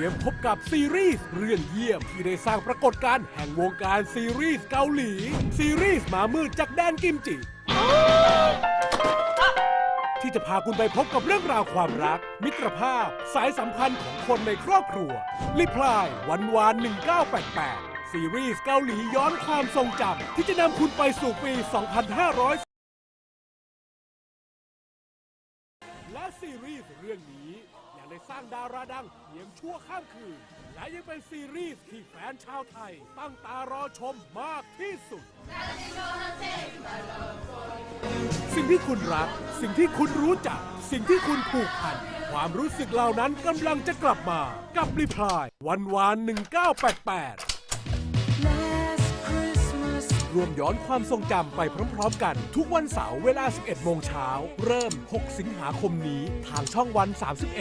รียมพบกับซีรีส์เรื่องเยี่ยมที่ได้สร้างปรากฏการณ์แห่งวงการซีรีส์เกาหลี ซีรีส์หมามืดจากแดนกิมจิ ที่จะพาคุณไปพบกับเรื่องราวความรัก มิตรภาพ สายสัมพันธ์ของคนในครอบครัวลิพลายวันวาน 1988 ซีรีส์เกาหลีย้อนความทรงจำที่จะนำคุณไปสู่ปี 2500และซีรีส์เรื่องนี้ สร้างดาราดังเพียงชั่วข้ามคืน และยังเป็นซีรีส์ที่แฟนชาวไทย ตั้งตารอชมมากที่สุด สิ่งที่คุณรัก สิ่งที่คุณรู้จัก สิ่งที่คุณผูกพัน ความรู้สึกเหล่านั้นกำลังจะกลับมากับรีพลาย วันวาน 1988รวมย้อนความทรงจำไปพร้อมๆกัน ทุกวันเสาร์เวลา 11 โมงเช้า เริ่ม 6 สิงหาคมนี้ ทางช่องวัน 31